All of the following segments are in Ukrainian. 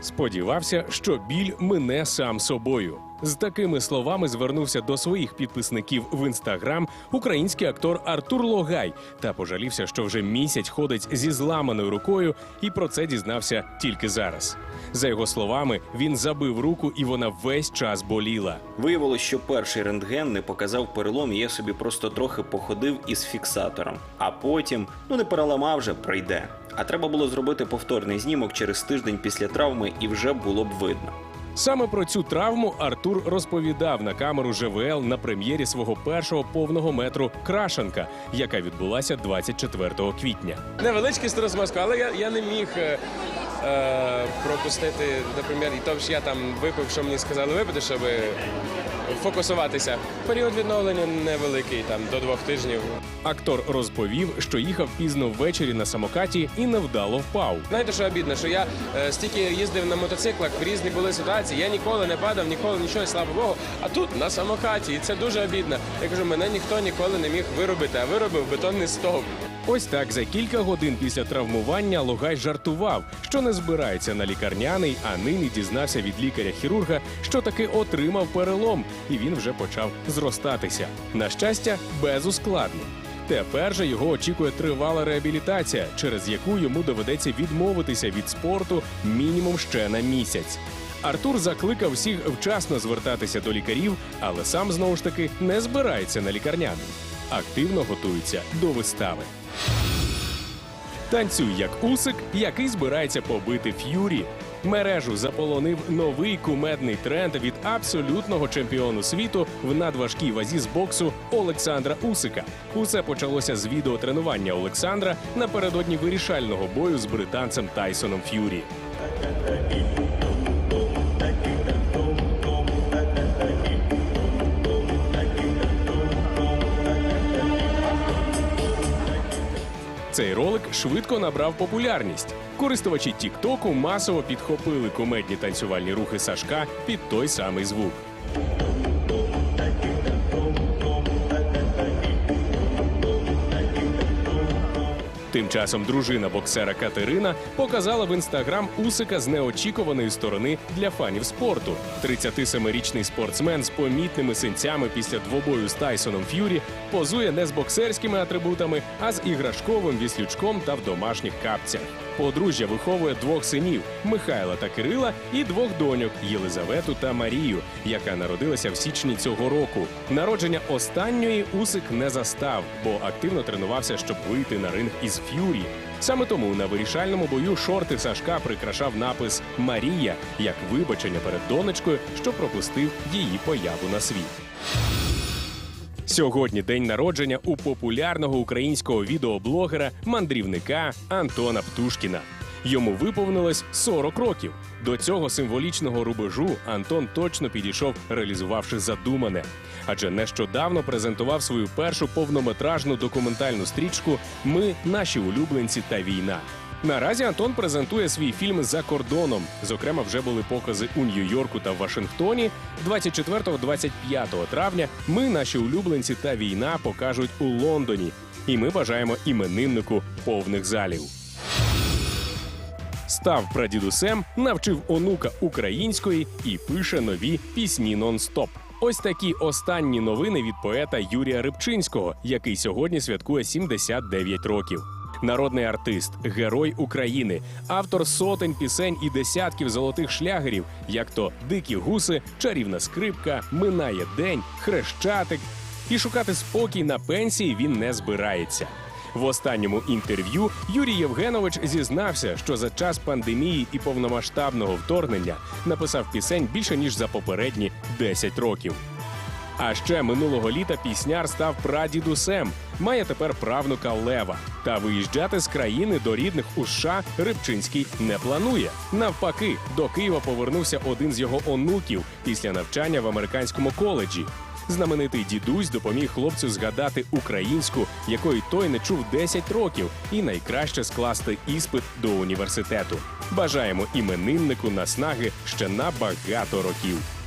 Сподівався, що біль мине сам собою. З такими словами звернувся до своїх підписників в інстаграм український актор Артур Логай та пожалівся, що вже місяць ходить зі зламаною рукою, і про це дізнався тільки зараз. За його словами, він забив руку, і вона весь час боліла. Виявилось, що перший рентген не показав перелом, я собі просто трохи походив із фіксатором. А потім, ну не переламав вже, пройде. А треба було зробити повторний знімок через тиждень після травми, і вже було б видно. Саме про цю травму Артур розповідав на камеру ЖВЛ на прем'єрі свого першого повного метру Крашенка, яка відбулася 24 квітня. Невеличкий мозку, але я, я не міг е, е, пропустити, наприклад, і то, що я там випив, що мені сказали випити, щоб фокусуватися. Період відновлення невеликий, там до двох тижнів. Актор розповів, що їхав пізно ввечері на самокаті і невдало впав. Знаєте, що обідно, що я е, стільки їздив на мотоциклах, в різні були ситуації. Я ніколи не падав, ніколи нічого, слава Богу. А тут на самокаті, і це дуже обідно. Я кажу, мене ніхто ніколи не міг виробити, а виробив бетонний стовп. Ось так за кілька годин після травмування Логай жартував, що не збирається на лікарняний, а нині дізнався від лікаря-хірурга, що таки отримав перелом, і він вже почав зростатися. На щастя, безускладно. Тепер же його очікує тривала реабілітація, через яку йому доведеться відмовитися від спорту мінімум ще на місяць. Артур закликав всіх вчасно звертатися до лікарів, але сам знову ж таки не збирається на лікарняний. Активно готується до вистави. Танцюй як усик, який збирається побити ф'юрі. Мережу заполонив новий кумедний тренд від абсолютного чемпіону світу в надважкій вазі з боксу Олександра Усика. Усе почалося з відеотренування Олександра напередодні вирішального бою з британцем Тайсоном Ф'юрі. Цей ролик швидко набрав популярність. Користувачі Тіктоку масово підхопили кумедні танцювальні рухи Сашка під той самий звук. Тим часом дружина боксера Катерина показала в інстаграм Усика з неочікуваної сторони для фанів спорту. 37-річний спортсмен з помітними синцями після двобою з Тайсоном Ф'юрі позує не з боксерськими атрибутами, а з іграшковим віслючком та в домашніх капцях. Подружжя виховує двох синів Михайла та Кирила і двох доньок Єлизавету та Марію, яка народилася в січні цього року. Народження останньої Усик не застав, бо активно тренувався, щоб вийти на ринг із Ф'юрі. Саме тому на вирішальному бою шорти Сашка прикрашав напис Марія як вибачення перед донечкою, що пропустив її появу на світ. Сьогодні день народження у популярного українського відеоблогера мандрівника Антона Птушкіна. Йому виповнилось 40 років. До цього символічного рубежу Антон точно підійшов, реалізувавши задумане. Адже нещодавно презентував свою першу повнометражну документальну стрічку Ми, наші улюбленці та війна. Наразі Антон презентує свій фільм за кордоном. Зокрема, вже були покази у Нью-Йорку та Вашингтоні. 24-25 травня ми, наші улюбленці та війна покажуть у Лондоні. І ми бажаємо імениннику повних залів. Став прадідусем, навчив онука української і пише нові пісні нон-стоп. Ось такі останні новини від поета Юрія Рибчинського, який сьогодні святкує 79 років. Народний артист, герой України, автор сотень пісень і десятків золотих шлягерів, як то Дикі гуси, чарівна скрипка, минає день, хрещатик. І шукати спокій на пенсії він не збирається. В останньому інтерв'ю Юрій Євгенович зізнався, що за час пандемії і повномасштабного вторгнення написав пісень більше ніж за попередні 10 років. А ще минулого літа пісняр став прадідусем, має тепер правнука Лева. Та виїжджати з країни до рідних у США Рибчинський не планує. Навпаки, до Києва повернувся один з його онуків після навчання в американському коледжі. Знаменитий дідусь допоміг хлопцю згадати українську, якої той не чув 10 років, і найкраще скласти іспит до університету. Бажаємо імениннику наснаги ще на багато років.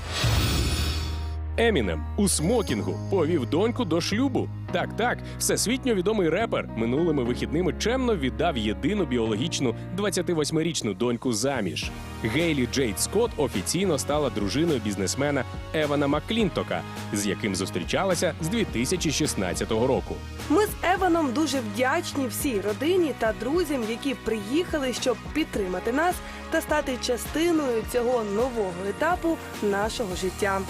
Емінем у смокінгу повів доньку до шлюбу. Так, так, всесвітньо відомий репер минулими вихідними чемно віддав єдину біологічну 28-річну доньку заміж. Гейлі Джейд Скотт офіційно стала дружиною бізнесмена Евана Маклінтока, з яким зустрічалася з 2016 року. Ми з Еваном дуже вдячні всій родині та друзям, які приїхали, щоб підтримати нас та стати частиною цього нового етапу нашого життя.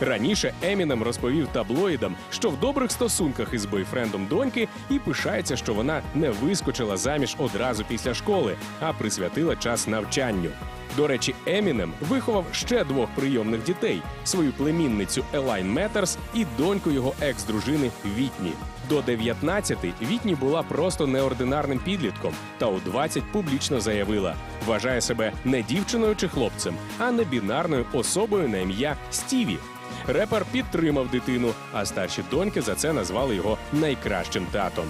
Раніше Емінем розповів таблоїдам, що в добрих стосунках із бойфрендом доньки і пишається, що вона не вискочила заміж одразу після школи, а присвятила час навчанню. До речі, Емінем виховав ще двох прийомних дітей: свою племінницю Елайн Метерс і доньку його екс-дружини Вітні. До 19 Вітні була просто неординарним підлітком, та у 20 публічно заявила, вважає себе не дівчиною чи хлопцем, а не бінарною особою на ім'я Стіві. Репер підтримав дитину, а старші доньки за це назвали його найкращим татом.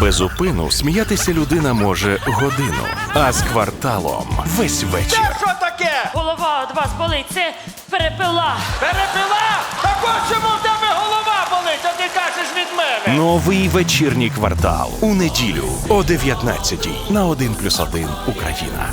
Без упину сміятися людина може годину, а з кварталом весь вечір. Що таке? Голова від вас болить, це перепила. Перепила? Так от чому в голова а ти кажеш від мене? Новий вечірній квартал у неділю о 19 на 1+,1 Україна.